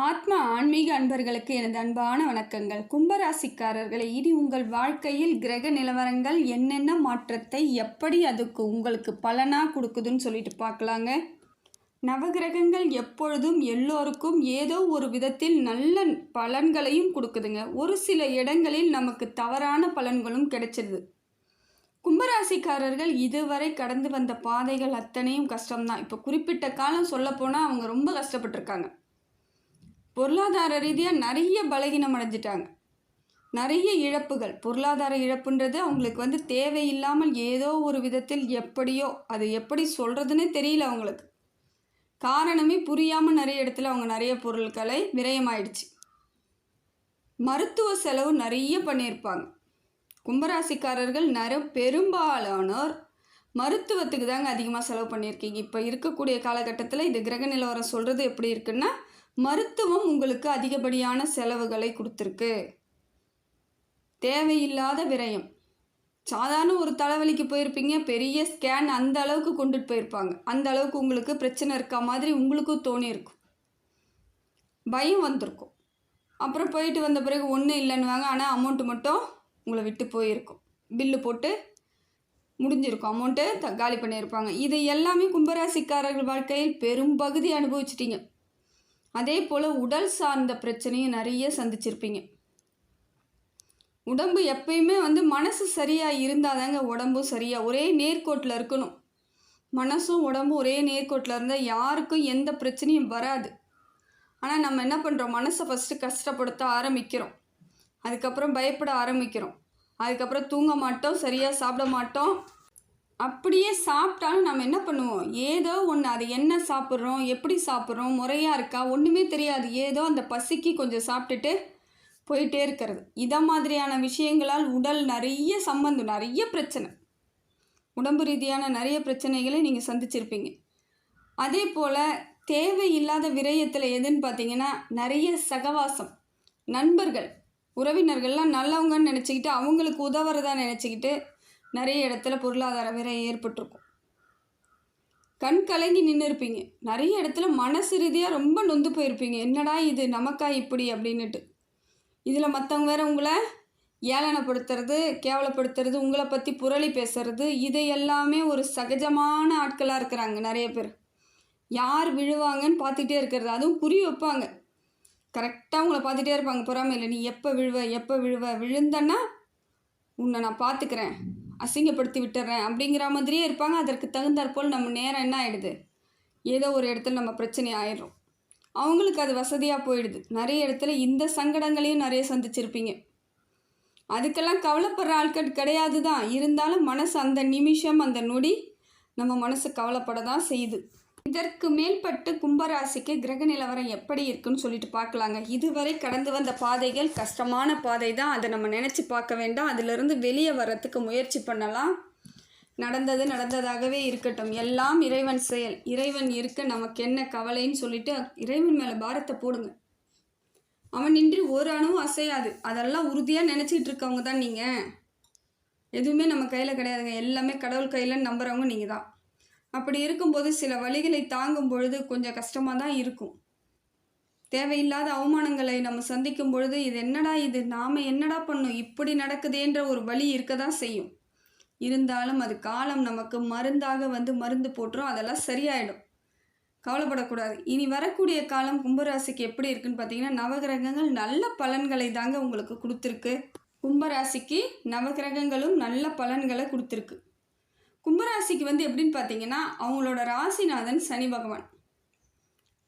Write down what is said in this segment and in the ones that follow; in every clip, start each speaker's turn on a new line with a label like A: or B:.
A: ஆத்ம ஆன்மீக அன்பர்களுக்கு எனது அன்பான வணக்கங்கள். கும்பராசிக்காரர்களை இனி உங்கள் வாழ்க்கையில் கிரக நிலவரங்கள் என்னென்ன மாற்றத்தை எப்படி அதுக்கு உங்களுக்கு பலனாக கொடுக்குதுன்னு சொல்லிட்டு பார்க்கலாங்க. நவகிரகங்கள் எப்பொழுதும் எல்லோருக்கும் ஏதோ ஒரு விதத்தில் நல்ல பலன்களையும் கொடுக்குதுங்க. ஒரு சில இடங்களில் நமக்கு தவறான பலன்களும் கிடைச்சிருது. கும்பராசிக்காரர்கள் இதுவரை கடந்து வந்த பாதைகள் அத்தனையும் கஷ்டம்தான். இப்போ குறிப்பிட்ட காலம் சொல்லப்போனால் அவங்க ரொம்ப கஷ்டப்பட்டிருக்காங்க. பொருளாதார ரீதியாக நிறைய பலகீனம் அடைஞ்சிட்டாங்க. நிறைய இழப்புகள். பொருளாதார இழப்புன்றது அவங்களுக்கு வந்து தேவையில்லாமல் ஏதோ ஒரு விதத்தில் எப்படியோ அது எப்படி சொல்கிறதுனே தெரியல அவங்களுக்கு. காரணமே புரியாமல் நிறைய இடத்துல அவங்க நிறைய பொருட்களை விரயமாயிடுச்சு. மருத்துவ செலவு நிறைய பண்ணியிருப்பாங்க. கும்பராசிக்காரர்கள் நிற பெரும்பாலானோர் மருத்துவத்துக்கு தாங்க அதிகமாக செலவு பண்ணியிருக்கீங்க. இப்போ இருக்கக்கூடிய காலகட்டத்தில் இது கிரக நிலவரம் சொல்கிறது எப்படி இருக்குன்னா மருத்துவம் உங்களுக்கு அதிகப்படியான செலவுகளை கொடுத்துருக்கு. தேவையில்லாத விரயம். சாதாரண ஒரு தலைவலிக்கு போயிருப்பீங்க பெரிய ஸ்கேன் அந்த அளவுக்கு கொண்டுட்டு போயிருப்பாங்க. அந்த அளவுக்கு உங்களுக்கு பிரச்சனை இருக்கா மாதிரி உங்களுக்கும் தோணியிருக்கும் பயம் வந்திருக்கும். அப்புறம் போயிட்டு வந்த பிறகு ஒன்றும் இல்லைன்னுவாங்க. ஆனால் அமௌண்ட்டு மட்டும் உங்களை விட்டு போயிருக்கும். பில்லு போட்டு முடிஞ்சிருக்கும். அமௌண்ட்டு த காலி பண்ணியிருப்பாங்க. இதை எல்லாமே கும்பராசிக்காரர்கள் வாழ்க்கையில் பெரும்பகுதி அனுபவிச்சிட்டிங்க. அதே போல் உடல் சார்ந்த பிரச்சனையும் நிறைய சந்திச்சிருப்பீங்க. உடம்பு எப்பயுமே வந்து மனசு சரியாக இருந்தால் தாங்க உடம்பும் சரியாக ஒரே நேர்கோட்டில் இருக்கணும். மனசும் உடம்பும் ஒரே நேர்கோட்டில் இருந்தால் யாருக்கும் எந்த பிரச்சனையும் வராது. ஆனால் நம்ம என்ன பண்ணுறோம் மனசை ஃபஸ்ட்டு கஷ்டப்படுத்த ஆரம்பிக்கிறோம். அதுக்கப்புறம் பயப்பட ஆரம்பிக்கிறோம். அதுக்கப்புறம் தூங்க மாட்டோம் சரியாக சாப்பிட மாட்டோம். அப்படியே சாப்பிட்டாலும் நம்ம என்ன பண்ணுவோம்? ஏதோ ஒன்று அது என்ன சாப்பிட்றோம்? எப்படி சாப்பிட்றோம்? முறையாக இருக்கா? ஒன்றுமே தெரியாது. ஏதோ அந்த பசிக்கு கொஞ்சம் சாப்பிட்டுட்டு போயிட்டே இருக்கிறது. இதை மாதிரியான விஷயங்களால் உடல் நிறைய சம்பந்தம் நிறைய பிரச்சனை. உடம்பு ரீதியான நிறைய பிரச்சனைகளை நீங்கள் சந்திச்சிருப்பீங்க. அதே போல் தேவையில்லாத விரயத்தில் எதுன்னு பார்த்தீங்கன்னா நிறைய சகவாசம். நண்பர்கள் உறவினர்கள்லாம் நல்லவங்கன்னு நினச்சிக்கிட்டு அவங்களுக்கு உதவுறதா நினச்சிக்கிட்டு நிறைய இடத்துல பொருளாதார விரயம் ஏற்பட்டிருக்கும். கண் கலங்கி நின்று இருப்பீங்க நிறைய இடத்துல மனசு ரீதியாக ரொம்ப நொந்து போயிருப்பீங்க. என்னடா இது? நமக்கா இப்படி? அப்படின்னுட்டு. இதில் மற்றவங்க வேற உங்களை ஏளனப்படுத்துறது கேவலப்படுத்துறது உங்களை பற்றி புரளி பேசுறது இதை எல்லாமே ஒரு சகஜமான ஆட்களாக இருக்கிறாங்க நிறைய பேர். யார் விழுவாங்கன்னு பார்த்துட்டே இருக்கிறது. அதுவும் குறி வைப்பாங்க. கரெக்டாக உங்களை பார்த்துட்டே இருப்பாங்க. பொறாமையில் நீ எப்போ விழுவ? எப்போ விழுவ? விழுந்தன்னா உன்னை நான் பார்த்துக்கிறேன். அசிங்கப்படுத்தி விட்டுறேன் அப்படிங்கிற மாதிரியே இருப்பாங்க. அதற்கு தகுந்தாற்போல் நம்ம நேரம் என்ன ஆகிடுது ஏதோ ஒரு இடத்துல நம்ம பிரச்சனை ஆயிடுறோம். அவங்களுக்கு அது வசதியாக போயிடுது. நிறைய இடத்துல இந்த சங்கடங்களையும் நிறைய சந்திச்சிருப்பீங்க. அதுக்கெல்லாம் கவலைப்படுற ஆட்கள் கிடையாது தான். இருந்தாலும் மனசு அந்த நிமிஷம் அந்த நொடி நம்ம மனசு கவலைப்பட தான் செய்யுது. இதற்கு மேல்பட்டு கும்பராசிக்கு கிரக நிலவரம் எப்படி இருக்குன்னு சொல்லிட்டு பார்க்கலாங்க. இதுவரை கடந்து வந்த பாதைகள் கஷ்டமான பாதை தான் அதை நம்ம நினச்சி பார்க்க வேண்டாம். அதிலிருந்து வெளியே வர்றதுக்கு முயற்சி பண்ணலாம். நடந்தது நடந்ததாகவே இருக்கட்டும். எல்லாம் இறைவன் செயல். இறைவன் இருக்க நமக்கு என்ன கவலைன்னு சொல்லிட்டு இறைவன் மேலே பாரத்தை போடுங்க. அவன் நின்று ஒரு அணுவும் அசையாது. அதெல்லாம் உறுதியாக நினச்சிக்கிட்டு இருக்கவங்க தான் நீங்கள் எதுவுமே நம்ம கையில் கிடையாதுங்க. எல்லாமே கடவுள் கையில் நம்புகிறவங்க நீங்கள் தான் அப்படி இருக்கும்போது சில வழிகளை தாங்கும் பொழுது கொஞ்சம் கஷ்டமாக தான் இருக்கும். தேவையில்லாத அவமானங்களை நம்ம சந்திக்கும் பொழுது இது என்னடா இது? நாம் என்னடா பண்ணும்? இப்படி நடக்குதுன்ற ஒரு வழி இருக்க தான் செய்யும். இருந்தாலும் அது காலம் நமக்கு மருந்தாக வந்து மருந்து போட்டுரும். அதெல்லாம் சரியாயிடும். கவலைப்படக்கூடாது. இனி வரக்கூடிய காலம் கும்பராசிக்கு எப்படி இருக்குன்னு பார்த்தீங்கன்னா நவகிரகங்கள் நல்ல பலன்களை தாங்க உங்களுக்கு கொடுத்துருக்கு. கும்பராசிக்கு நவகிரகங்களும் நல்ல பலன்களை கொடுத்துருக்கு. கும்பராசிக்கு வந்து எப்படின்னு பார்த்தீங்கன்னா அவங்களோட ராசிநாதன் சனி பகவான்.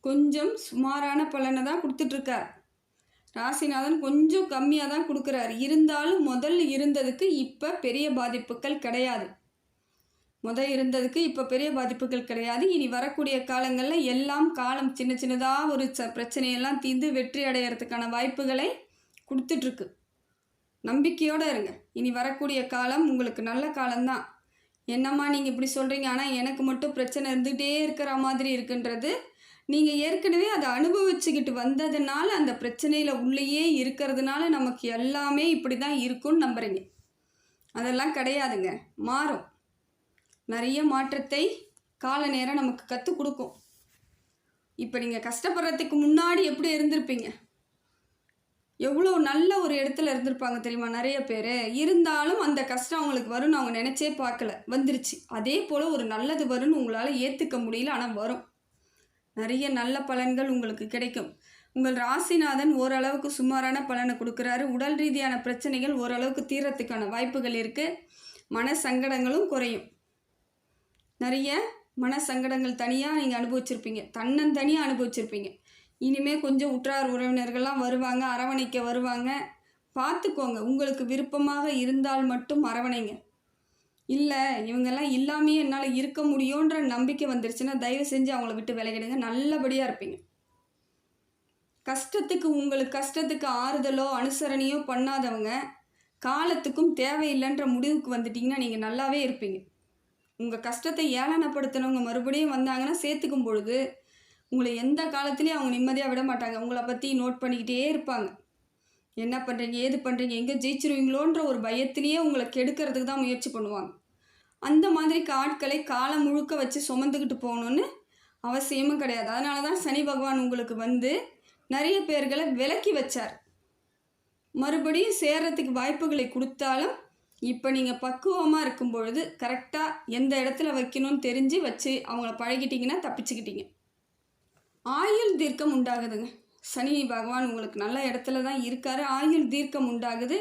A: கொஞ்சம் சுமாரான பலனை தான் கொடுத்துட்ருக்கார். ராசிநாதன் கொஞ்சம் கம்மியாக தான் கொடுக்குறாரு. இருந்தாலும் முதல்ல இருந்ததுக்கு இப்போ பெரிய பாதிப்புகள் கிடையாது. முதல் இருந்ததுக்கு இப்போ பெரிய பாதிப்புகள் கிடையாது. இனி வரக்கூடிய காலங்களில் எல்லாம் காலம் சின்ன சின்னதாக ஒரு ச பிரச்சனையெல்லாம் தீர்ந்து வெற்றி அடையிறதுக்கான வாய்ப்புகளை கொடுத்துட்ருக்கு. நம்பிக்கையோடு இருங்க. இனி வரக்கூடிய காலம் உங்களுக்கு நல்ல காலம்தான். என்னம்மா நீங்கள் இப்படி சொல்கிறீங்க ஆனால் எனக்கு மட்டும் பிரச்சனை இருந்துகிட்டே இருக்கிற மாதிரி இருக்குன்றது. நீங்கள் ஏற்கனவே அதை அனுபவிச்சுக்கிட்டு வந்ததுனால அந்த பிரச்சனையில் உள்ளேயே இருக்கிறதுனால நமக்கு எல்லாமே இப்படி தான் இருக்கும்னு நம்புகிறீங்க அதெல்லாம் கிடையாதுங்க. மாறும். நிறைய மாற்றத்தை கால நேரம் நமக்கு கற்றுக் கொடுக்கும். இப்போ நீங்கள் கஷ்டப்படுறதுக்கு முன்னாடி எப்படி இருந்திருப்பீங்க? எவ்வளோ நல்ல ஒரு இடத்துல இருந்திருப்பாங்க தெரியுமா? நிறைய பேர். இருந்தாலும் அந்த கஷ்டம் அவங்களுக்கு வரும்னு அவங்க நினச்சே பார்க்கல. வந்துருச்சு. அதே போல் ஒரு நல்லது வரும்னு உங்களால் ஏற்றுக்க முடியல ஆனால் வரும். நிறைய நல்ல பலன்கள் உங்களுக்கு கிடைக்கும். உங்கள் ராசிநாதன் ஓரளவுக்கு சுமாரான பலனை கொடுக்குறாரு. உடல் ரீதியான பிரச்சனைகள் ஓரளவுக்கு தீரத்துக்கான வாய்ப்புகள் இருக்குது மன சங்கடங்களும் குறையும். நிறைய மன சங்கடங்கள் தனியாக நீங்கள் அனுபவிச்சிருப்பீங்க. தன்னந்தனியாக அனுபவிச்சிருப்பீங்க. இனிமே கொஞ்சம் உற்றார் உறவினர்கள்லாம் வருவாங்க அரவணைக்க வருவாங்க. பார்த்துக்கோங்க உங்களுக்கு விருப்பமாக இருந்தால் மட்டும் அரவணைங்க. இல்லை இவங்கெல்லாம் இல்லாமையே என்னால் இருக்க முடியுன்ற நம்பிக்கை வந்துருச்சுன்னா தயவு செஞ்சு அவங்கள விட்டு விலகிடுங்க. நல்லபடியாக இருப்பீங்க. கஷ்டத்துக்கு உங்களுக்கு கஷ்டத்துக்கு ஆறுதலோ அனுசரணையோ பண்ணாதவங்க காலத்துக்கும் தேவையில்லைன்ற முடிவுக்கு வந்துட்டிங்கன்னா நீங்கள் நல்லாவே இருப்பீங்க. உங்கள் கஷ்டத்தை ஏளனப்படுத்தினவங்க மறுபடியும் வந்தாங்கன்னா சேர்த்துக்கும் பொழுது உங்களை எந்த காலத்துலேயும் அவங்க நிம்மதியாக விட மாட்டாங்க. உங்களை பற்றி நோட் பண்ணிக்கிட்டே இருப்பாங்க. என்ன பண்ணுறீங்க ஏது பண்ணுறீங்க எங்கே ஜெயிச்சிருவீங்களோன்ற ஒரு பயத்திலேயே உங்களை கெடுக்கிறதுக்கு தான் முயற்சி பண்ணுவாங்க. அந்த மாதிரி ஆட்களை காலம் முழுக்க வச்சு சுமந்துக்கிட்டு போகணுன்னு அவசியமும் கிடையாது. அதனால தான் சனி பகவான் உங்களுக்கு வந்து நிறைய பேர்களை விலக்கி வச்சார். மறுபடியும் சேர்றதுக்கு வாய்ப்புகளை கொடுத்தாலும் இப்போ நீங்கள் பக்குவமாக இருக்கும் பொழுது கரெக்டாக எந்த இடத்துல வைக்கணும்னு தெரிஞ்சு வச்சு அவங்கள பழகிட்டிங்கன்னா தப்பிச்சுக்கிட்டீங்க. ஆயுள் தீர்க்கம் உண்டாகுதுங்க. சனி பகவான் உங்களுக்கு நல்ல இடத்துல தான் இருக்காரு. ஆயுள் தீர்க்கம் உண்டாகுது.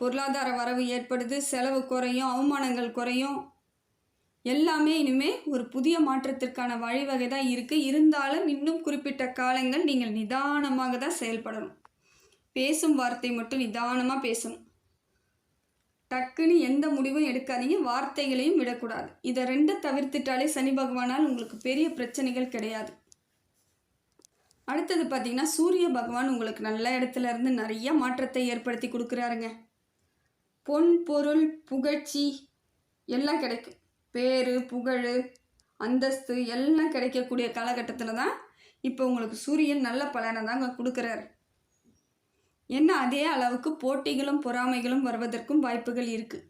A: பொருளாதார வரவு ஏற்படுது. செலவு குறையும். அவமானங்கள் குறையும். எல்லாமே இனிமே ஒரு புதிய மாற்றத்திற்கான வழிவகை தான் இருக்குது இருந்தாலும் இன்னும் குறிப்பிட்ட காலங்கள் நீங்கள் நிதானமாக தான் செயல்படணும். பேசும் வார்த்தை மட்டும் நிதானமாக பேசணும். டக்குன்னு எந்த முடிவும் எடுக்காதீங்க. வார்த்தைகளையும் விடக்கூடாது. இதை ரெண்டை தவிர்த்துட்டாலே சனி பகவானால் உங்களுக்கு பெரிய பிரச்சனைகள் கிடையாது. அடுத்தது பார்த்தீங்கன்னா சூரிய பகவான் உங்களுக்கு நல்ல இடத்துல இருந்து நிறைய மாற்றத்தை ஏற்படுத்தி கொடுக்குறாருங்க. பொன் பொருள் புகழ்ச்சி எல்லாம் கிடைக்கும். பேர் புகழ் அந்தஸ்து எல்லாம் கிடைக்கக்கூடிய காலகட்டத்தில் தான் இப்போ உங்களுக்கு சூரியன் நல்ல பலனை தாங்க கொடுக்குறாரு. என்ன அதே அளவுக்கு போட்டிகளும் பொறாமைகளும் வருவதற்கும் வாய்ப்புகள் இருக்குது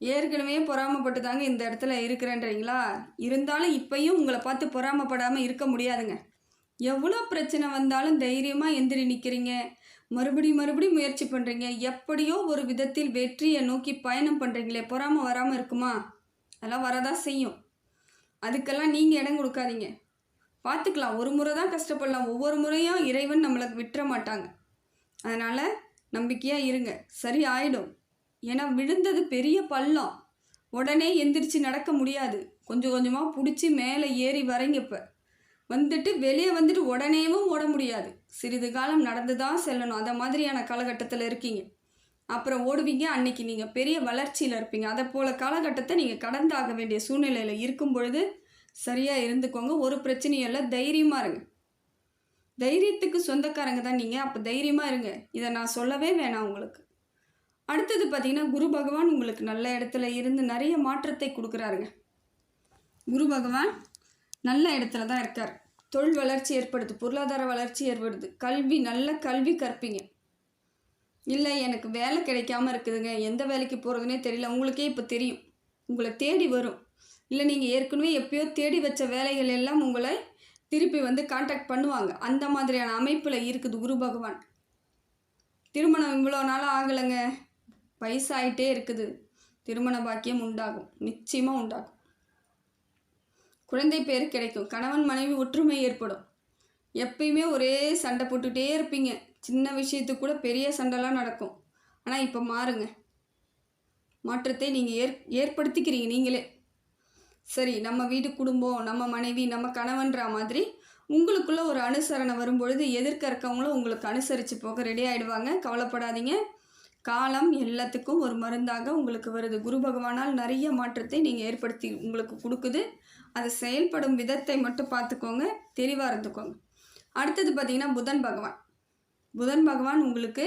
A: ஏற்கனவே பொறாமப்பட்டு தாங்க இந்த இடத்துல இருக்கிறேன்றீங்களா? இருந்தாலும் இப்பயும் உங்களை பார்த்து பொறாமப்படாமல் இருக்க முடியாதுங்க. எவ்வளோ பிரச்சனை வந்தாலும் தைரியமாக எந்திரி நிற்கிறீங்க மறுபடி மறுபடி முயற்சி பண்ணுறீங்க எப்படியோ ஒரு விதத்தில் வெற்றியை நோக்கி பயணம் பண்ணுறீங்களே பொறாமல் வராமல் இருக்குமா? அதெல்லாம் வரதான் செய்யும். அதுக்கெல்லாம் நீங்கள் இடம் கொடுக்காதீங்க. பார்த்துக்கலாம். ஒரு முறை தான் கஷ்டப்படலாம். ஒவ்வொரு முறையும் இறைவன் நம்மளுக்கு விட்டுற மாட்டாங்க. அதனால் நம்பிக்கையாக இருங்க. சரி ஆயிடும். ஏன்னா விழுந்தது பெரிய பள்ளம். உடனே எந்திரிச்சு நடக்க முடியாது. கொஞ்சம் கொஞ்சமாக பிடிச்சி மேலே ஏறி வரீங்க இப்போ. வந்துட்டு வெளியே வந்துட்டு உடனேவும் ஓட முடியாது. சிறிது காலம் நடந்து தான் செல்லணும். அந்த மாதிரியான காலகட்டத்தில் இருக்கீங்க. அப்புறம் ஓடுவீங்க. அன்னைக்கு நீங்கள் பெரிய வளர்ச்சியில் இருப்பீங்க. அதை போல் காலகட்டத்தை நீங்கள் கடந்தாக வேண்டிய சூழ்நிலையில் இருக்கும் பொழுது சரியாக இருந்துக்கோங்க. ஒரு பிரச்சனையும் இல்லை. தைரியமாக இருங்க. தைரியத்துக்கு சொந்தக்காரங்க தான் நீங்கள் அப்போ தைரியமாக இருங்க. இதை நான் சொல்லவே வேணாம் உங்களுக்கு. அடுத்தது பார்த்தீங்கன்னா குரு பகவான் உங்களுக்கு நல்ல இடத்துல இருந்து நிறைய மாற்றத்தை கொடுக்குறாருங்க. குரு பகவான் நல்ல இடத்துல தான் இருக்கார். தொழில் வளர்ச்சி ஏற்படுது பொருளாதார வளர்ச்சி ஏற்படுது. கல்வி நல்ல கல்வி கற்பீங்க. இல்லை எனக்கு வேலை கிடைக்காம இருக்குதுங்க. எந்த வேலைக்கு போகிறதுனே தெரியல. உங்களுக்கே இப்போ தெரியும். உங்களை தேடி வரும். இல்லை நீங்கள் ஏற்கனவே எப்பயோ தேடி வச்ச வேலைகள் எல்லாம் உங்களை திருப்பி வந்து காண்டாக்ட் பண்ணுவாங்க. அந்த மாதிரியான அமைப்பில் இருக்குது குரு பகவான். திருமணம் இவ்வளோ நாளாக ஆகலைங்க. வயசாகிட்டே இருக்குது. திருமண பாக்கியம் உண்டாகும். நிச்சயமாக உண்டாகும். குழந்தை பேர் கிடைக்கும். கணவன் மனைவி ஒற்றுமை ஏற்படும். எப்பயுமே ஒரே சண்டை போட்டுகிட்டே இருப்பீங்க. சின்ன விஷயத்துக்கு கூட பெரிய சண்டைலாம் நடக்கும். ஆனால் இப்போ மாறுங்க. மாற்றத்தை நீங்கள் ஏற் ஏற்படுத்திக்கிறீங்க நீங்களே. சரி நம்ம வீட்டு குடும்பம் நம்ம மனைவி நம்ம கணவன்ற மாதிரி உங்களுக்குள்ளே ஒரு அனுசரணை வரும்பொழுது எதிர்க்க இருக்கவங்களும் உங்களுக்கு அனுசரித்து போக ரெடி ஆகிடுவாங்க கவலைப்படாதீங்க. காலம் எல்லாத்துக்கும் ஒரு மருந்தாக உங்களுக்கு வருது. குரு பகவானால் நிறைய மாற்றத்தை நீங்கள் ஏற்படுத்தி உங்களுக்கு கொடுக்குது. அது செயல்படும் விதத்தை மட்டும் பார்த்துக்கோங்க தெளிவாக இருந்துக்கோங்க. அடுத்தது பார்த்தீங்கன்னா புதன் பகவான். புதன் பகவான் உங்களுக்கு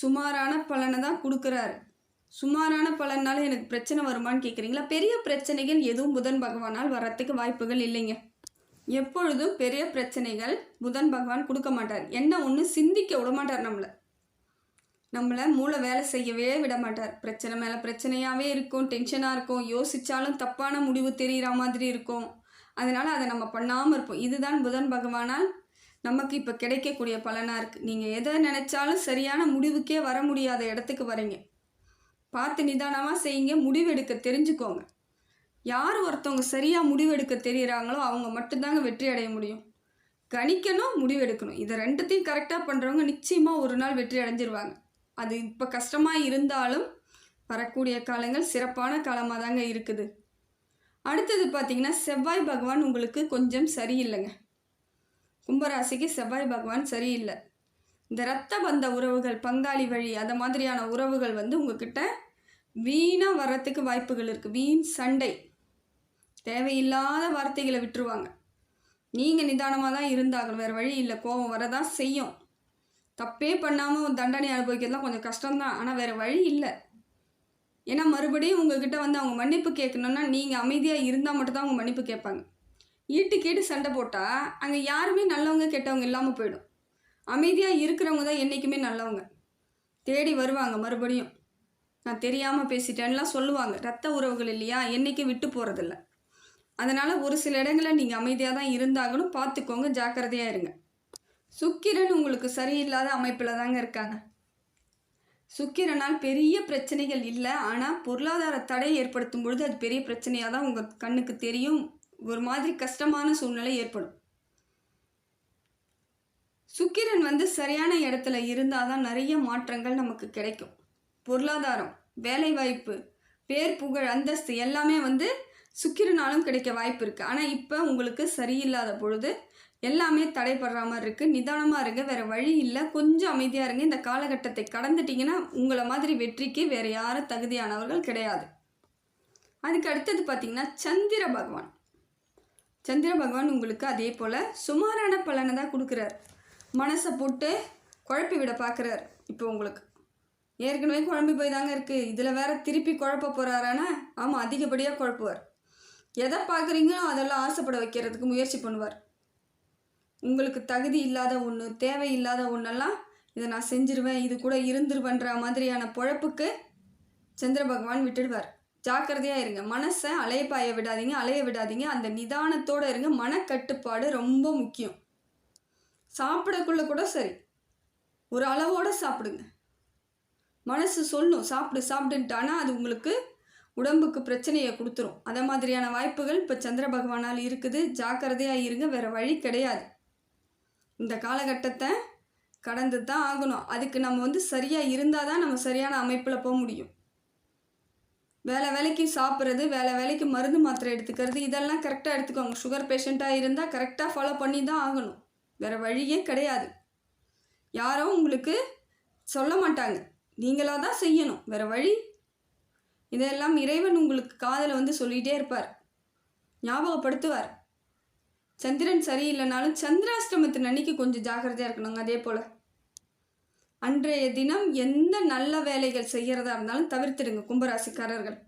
A: சுமாரான பலனை தான் கொடுக்குறாரு. சுமாரான பலனால எனக்கு பிரச்சனை வருமான்னு கேட்குறீங்களா பெரிய பிரச்சனைகள் எதுவும் புதன் பகவானால் வர்றதுக்கு வாய்ப்புகள் இல்லைங்க. எப்பொழுதும் பெரிய பிரச்சனைகள் புதன் பகவான் கொடுக்க மாட்டார். என்ன ஒன்று சிந்திக்க விட மாட்டார் நம்மளை. நம்மளை மூளை வேலை செய்யவே விட மாட்டார். பிரச்சனை மேலே பிரச்சனையாகவே இருக்கும் டென்ஷனாக இருக்கும். யோசித்தாலும் தப்பான முடிவு தெரிகிற மாதிரி இருக்கும். அதனால் அதை நம்ம பண்ணாமல் இருப்போம். இதுதான் புதன் பகவானால் நமக்கு இப்போ கிடைக்கக்கூடிய பலனாக இருக்குது நீங்கள் எதை நினச்சாலும் சரியான முடிவுக்கே வர முடியாத இடத்துக்கு வரீங்க. பார்த்து நிதானமாக செய்யுங்க. முடிவெடுக்க தெரிஞ்சுக்கோங்க. யார் ஒருத்தவங்க சரியாக முடிவெடுக்க தெரிகிறாங்களோ அவங்க மட்டும்தாங்க வெற்றி அடைய முடியும். கணிக்கணும் முடிவெடுக்கணும். இதை ரெண்டுத்தையும் கரெக்டாக பண்ணுறவங்க நிச்சயமாக ஒரு நாள் வெற்றி அடைஞ்சிருவாங்க. அது இப்போ கஷ்டமாக இருந்தாலும் வரக்கூடிய காலங்கள் சிறப்பான காலமாக தாங்க இருக்குது. அடுத்தது பார்த்தீங்கன்னா செவ்வாய் பகவான் உங்களுக்கு கொஞ்சம் சரியில்லைங்க. கும்பராசிக்கு செவ்வாய் பகவான் சரியில்லை. இந்த ரத்த பந்த உறவுகள் பங்காளி வழி அந்த மாதிரியான உறவுகள் வந்து உங்ககிட்ட வீணாக வர்றதுக்கு வாய்ப்புகள் இருக்குது வீண் சண்டை தேவையில்லாத வார்த்தைகளை விட்டுருவாங்க. நீங்கள் நிதானமாக தான் இருந்தாகணும். வேறு வழி இல்லை. கோபம் வரதான் செய்யும். தப்பே பண்ணாமல் தண்டனை அனுபவிக்கிறதுலாம் கொஞ்சம் கஷ்டம்தான். ஆனால் வேறு வழி இல்லை. ஏன்னா மறுபடியும் உங்ககிட்ட வந்து அவங்க மன்னிப்பு கேட்கணுன்னா நீங்கள் அமைதியாக இருந்தால் மட்டும்தான் அவங்க மன்னிப்பு கேட்பாங்க. ஈட்டு கேட்டு சண்டை போட்டால் அங்கே யாருமே நல்லவங்க கெட்டவங்க இல்லாமல் போயிடும். அமைதியாக இருக்கிறவங்க தான் என்றைக்குமே நல்லவங்க. தேடி வருவாங்க மறுபடியும். நான் தெரியாமல் பேசிட்டேன்லாம் சொல்லுவாங்க. ரத்த உறவுகள் இல்லையா? என்றைக்கும் விட்டு போகிறதில்ல அதனால் ஒரு சில இடங்களில் நீங்கள் அமைதியாக தான் இருந்தாகணும். பார்த்துக்கோங்க ஜாக்கிரதையாக இருங்க. சுக்கிரன் உங்களுக்கு சரியில்லாத அமைப்பில் தாங்க இருக்காங்க. சுக்கிரனால் பெரிய பிரச்சனைகள் இல்லை ஆனால் பொருளாதார தடை ஏற்படுத்தும் பொழுது அது பெரிய பிரச்சனையாக தான் உங்கள் கண்ணுக்கு தெரியும். ஒரு மாதிரி கஷ்டமான சூழ்நிலை ஏற்படும். சுக்கிரன் வந்து சரியான இடத்துல இருந்தால் தான் நிறைய மாற்றங்கள் நமக்கு கிடைக்கும். பொருளாதாரம் வேலைவாய்ப்பு பேர் புகழ் அந்தஸ்து எல்லாமே வந்து சுக்கிரனாலும் கிடைக்க வாய்ப்பு இருக்குது ஆனால் இப்போ உங்களுக்கு சரியில்லாத பொழுது எல்லாமே தடைப்படுற மாதிரி இருக்குது நிதானமாக இருங்க. வேறு வழி இல்லை. கொஞ்சம் அமைதியாக இருங்க. இந்த காலகட்டத்தை கடந்துட்டிங்கன்னா உங்களை மாதிரி வெற்றிக்கு வேறு யாரும் தகுதியானவர்கள் கிடையாது. அதுக்கு அடுத்தது பார்த்திங்கன்னா சந்திர பகவான். சந்திர பகவான் உங்களுக்கு அதே போல் சுமாரான பலனை தான் கொடுக்குறார். மனசை போட்டு குழப்பி விட பார்க்குறார் இப்போ உங்களுக்கு. ஏற்கனவே குழம்பி போய் தாங்க இருக்குது இதில் வேற திருப்பி குழப்ப போகிறாரானா ஆமாம் அதிகப்படியாக குழப்புவார். எதை பார்க்குறீங்களோ அதெல்லாம் ஆசைப்பட வைக்கிறதுக்கு முயற்சி பண்ணுவார். உங்களுக்கு தகுதி இல்லாத ஒன்று தேவையில்லாத ஒன்றெல்லாம் இதை நான் செஞ்சிருவேன் இது கூட இருந்துருவேன்ற மாதிரியான பொழப்புக்கு சந்திர பகவான் விட்டுடுவார். ஜாக்கிரதையாக இருங்க. மனசை அலையப்பாய விடாதீங்க அலைய விடாதீங்க. அந்த நிதானத்தோடு இருங்க. மனக்கட்டுப்பாடு ரொம்ப முக்கியம். சாப்பிடக்குள்ள கூட சரி. ஒரு அளவோடு சாப்பிடுங்க. மனசு சொல்லும் சாப்பிடு சாப்பிடுன்ட்டானா அது உங்களுக்கு உடம்புக்கு பிரச்சனையை கொடுத்துரும். அதை மாதிரியான வாய்ப்புகள் இப்போ சந்திர பகவானால் இருக்குது. ஜாக்கிரதையாக இருங்க. வேறு வழி கிடையாது. இந்த காலகட்டத்தை கடந்து தான் ஆகணும். அதுக்கு நம்ம வந்து சரியாக இருந்தால் தான் நம்ம சரியான அமைப்பில் போக முடியும். வேலை வேலைக்கு சாப்பிட்றது வேலை வேலைக்கு மருந்து மாத்திரை எடுத்துக்கிறது இதெல்லாம் கரெக்டாக எடுத்துக்கோங்க. சுகர் பேஷண்ட்டாக இருந்தால் கரெக்டாக ஃபாலோ பண்ணி தான் ஆகணும். வேறு வழியே கிடையாது. யாரும் உங்களுக்கு சொல்ல மாட்டாங்க. நீங்களாக தான் செய்யணும். வேறு வழி? இதெல்லாம் இறைவன் உங்களுக்கு காதில் வந்து சொல்லிகிட்டே இருப்பார். ஞாபகப்படுத்துவார். சந்திரன் சரியில்லைனாலும் சந்திராஷ்டிரமத்தின் அன்னைக்கு கொஞ்சம் ஜாக்கிரதையாக இருக்கணுங்க அதே போல். அன்றைய தினம் எந்த நல்ல வேலைகள் செய்கிறதா இருந்தாலும் தவிர்த்துடுங்க கும்பராசிக்காரர்கள்.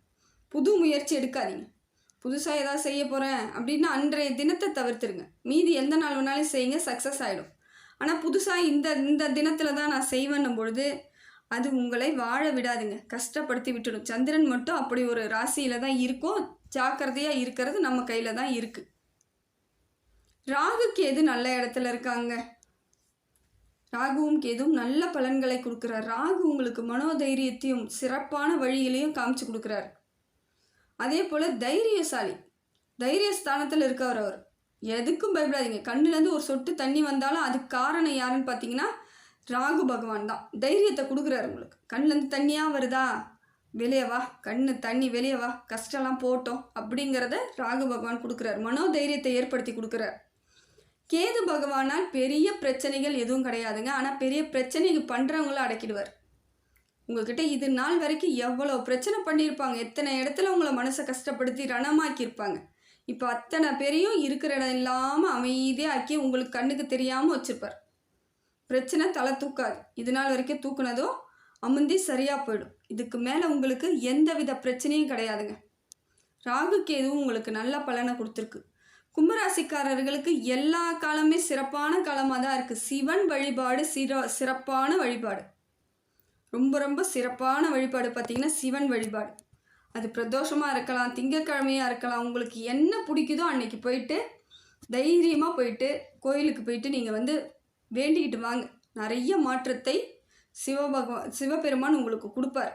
A: புது முயற்சி எடுக்காதீங்க. புதுசாக ஏதாவது செய்ய போகிறேன் அப்படின்னா அன்றைய தினத்தை தவிர்த்துருங்க மீதி எந்த நாள் வேணாலும் செய்யுங்க சக்ஸஸ் ஆகிடும் ஆனால் புதுசாக இந்த இந்த தினத்தில் தான் நான் செய்வேன்னும் பொழுது அது உங்களை வாழ விடாதுங்க. கஷ்டப்படுத்தி விட்டுடும். சந்திரன் மட்டும் அப்படி ஒரு ராசியில் தான் இருக்கும். ஜாக்கிரதையாக இருக்கிறது நம்ம கையில் தான் இருக்குது ராகு எது நல்ல இடத்துல இருக்காங்க? ராகுவும் கேதுவும் நல்ல பலன்களை கொடுக்குறார். ராகு உங்களுக்கு மனோதைரியத்தையும் சிறப்பான வழியிலையும் காமிச்சு கொடுக்குறாரு. அதே போல் தைரியசாலி. தைரிய ஸ்தானத்தில் இருக்கவர் அவர். எதுக்கும் பயப்படாதீங்க. கண்ணுலேருந்து ஒரு சொட்டு தண்ணி வந்தாலும் அதுக்கு காரணம் யாருன்னு பார்த்தீங்கன்னா ராகு பகவான் தான். தைரியத்தை கொடுக்குறாரு உங்களுக்கு. கண்ணுலேருந்து தண்ணியாக வருதா? வெளியே வா. கண்ணு தண்ணி வெளியே வா. கஷ்டம்லாம் போட்டோம் அப்படிங்கிறத ராகு பகவான் கொடுக்குறாரு. மனோதைரியத்தை ஏற்படுத்தி கொடுக்குறார். கேது பகவானால் பெரிய பிரச்சனைகள் எதுவும் கிடையாதுங்க. ஆனால் பெரிய பிரச்சனைக்கு பண்ணுறவங்கள அடக்கிடுவார். உங்ககிட்ட இது நாள் வரைக்கும் எவ்வளோ பிரச்சனை பண்ணியிருப்பாங்க. எத்தனை இடத்துல உங்களை மனசை கஷ்டப்படுத்தி ரணமாக்கியிருப்பாங்க. இப்போ அத்தனை பேரையும் இருக்கிற இடம் இல்லாமல் அமைதியாக ஆக்கி உங்களுக்கு கண்ணுக்கு தெரியாமல் வச்சுருப்பார். பிரச்சனை தலை தூக்காது. இது நாள் வரைக்கும் தூக்குனதோ அமுந்தி சரியாக போயிடும். இதுக்கு மேலே உங்களுக்கு எந்த வித பிரச்சனையும் கிடையாதுங்க. ராகு கேதுவும் உங்களுக்கு நல்ல பலனை கொடுத்துருக்கு. கும்பராசிக்காரர்களுக்கு எல்லா காலமே சிறப்பான காலமாக தான் இருக்குது சிவன் வழிபாடு சிற சிறப்பான வழிபாடு. ரொம்ப ரொம்ப சிறப்பான வழிபாடு பார்த்திங்கன்னா சிவன் வழிபாடு. அது பிரதோஷமாக இருக்கலாம் திங்கக்கிழமையாக இருக்கலாம் உங்களுக்கு என்ன பிடிக்குதோ அன்னைக்கு போயிட்டு தைரியமாக போயிட்டு கோயிலுக்கு போயிட்டு நீங்கள் வந்து வேண்டிக்கிட்டு வாங்க. நிறைய மாற்றத்தை சிவபகவான் சிவபெருமான் உங்களுக்கு கொடுப்பார்.